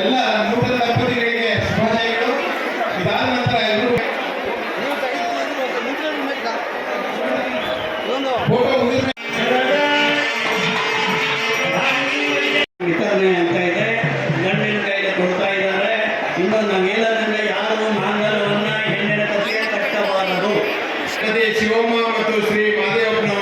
ಎಲ್ಲ ನೂತನ ದಂಪತಿಗಳಿಗೆ ಶುಭಾಶಯಗಳು. ಇದಾದ ನಂತರ ಎಲ್ಲರೂ ಫೋಟೋ ಮುಗಿದ ವಿತರಣೆ ಅಂತ ಇದೆ. ಗಂಡಿನ ಕೊಡ್ತಾ ಇದ್ದಾರೆ. ಇನ್ನೊಂದು ಮೇಲದಿಂದ ಯಾರು ಮಾಂಗಲ್ಯವನ್ನ ಹೆಣ್ಣಿನ ಕಥೆಗೆ ಕಟ್ಟಬಾರದು. ಶ್ರೀಮತಿ ಶಿವಮ್ಮ ಮತ್ತು Shri ಮಾದೇವಪ್ಪನವರು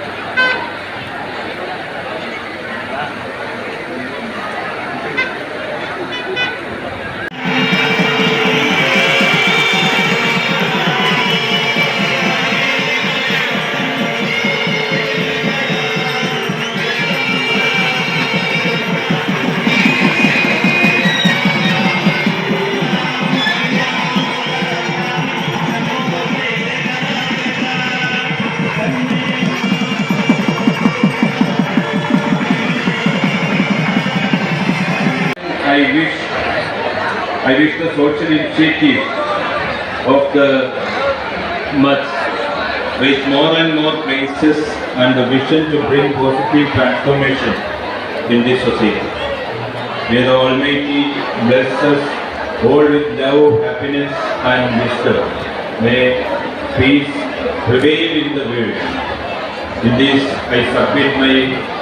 I wish, I wish the social initiative of the month with more and more places and the vision to bring positive transformation in this society. May the Almighty bless us all with love, happiness and wisdom. May peace prevail in the world. In this, I submit my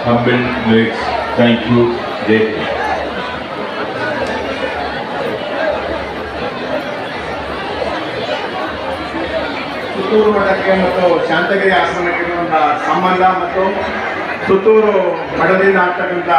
humble words. Thank you, Jai Puttur ಮಠಕ್ಕೆ ಮತ್ತು ಶಾಂತಗಿರಿ ಆಶ್ರಮಕ್ಕೆ ಇರುವಂತಹ ಸಂಬಂಧ ಮತ್ತು ಸುತ್ತೂರು ಮಠದಿಂದ ಆಗ್ತಕ್ಕಂಥ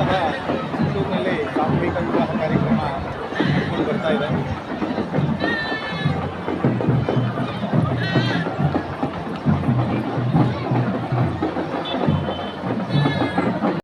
ಸಹ ಚಿತ್ತೂರಿನಲ್ಲಿ ಸಾಮೂಹಿಕ ವಿವಾಹ ಕಾರ್ಯಕ್ರಮ ಬರ್ತಾ ಇದೆ.